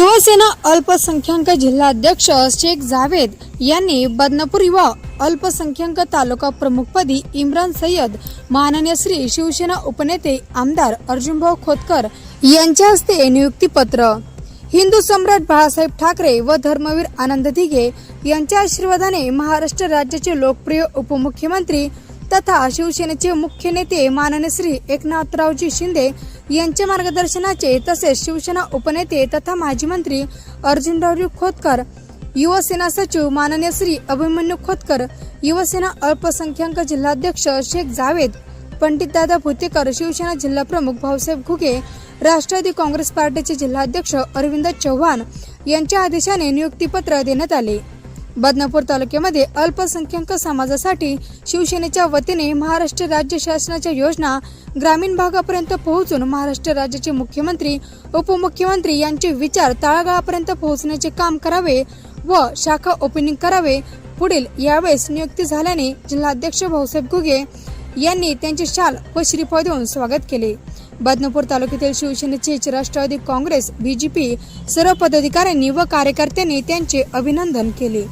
युवासेना अल्पसंख्याक जिल्हाध्यक्ष शेख जावेद यांनी बदनापूर युवा अल्पसंख्याक तालुका प्रमुखपदी इम्रान सय्यद माननीय श्री शिवसेना उपनेते आमदार अर्जुनभाऊ खोतकर यांच्या हस्ते नियुक्तीपत्र. हिंदू सम्राट बाळासाहेब ठाकरे व धर्मवीर आनंद दिघे यांच्या आशीर्वादाने महाराष्ट्र राज्याचे लोकप्रिय उपमुख्यमंत्री तथा शिवसेनेचे मुख्य नेते माननीय श्री एकनाथरावजी शिंदे यांच्या मार्गदर्शनाचे तसेच शिवसेना उपनेते तथा माजी मंत्री अर्जुनरावजी खोतकर युवसेना सचिव माननीय श्री अभिमन्यू खोतकर युवसेना अल्पसंख्याक जिल्हाध्यक्ष शेख जावेद पंडितदादा भुतेकर शिवसेना जिल्हा प्रमुख भाऊसाहेब घुगे राष्ट्रवादी काँग्रेस पार्टीचे जिल्हाध्यक्ष अरविंद चव्हाण यांच्या आदेशाने नियुक्तीपत्र देण्यात आले. बदनापूर तालुक्यामध्ये अल्पसंख्याक समाजासाठी शिवसेनेच्या वतीने महाराष्ट्र राज्य शासनाच्या योजना ग्रामीण भागापर्यंत पोहोचून महाराष्ट्र राज्याचे मुख्यमंत्री उपमुख्यमंत्री यांचे विचार तळागाळापर्यंत पोहोचण्याचे काम करावे व शाखा ओपनिंग करावे. पुढील यावेळेस नियुक्ती झाल्याने जिल्हाध्यक्ष भाऊसाहेब घुगे यांनी त्यांचे शाल व श्रीफळ देऊन स्वागत केले. बदनापूर तालुक्यातील शिवसेनेचे राष्ट्रवादी काँग्रेस बीजेपी सर्व पदाधिकाऱ्यांनी व कार्यकर्त्यांनी त्यांचे अभिनंदन केले.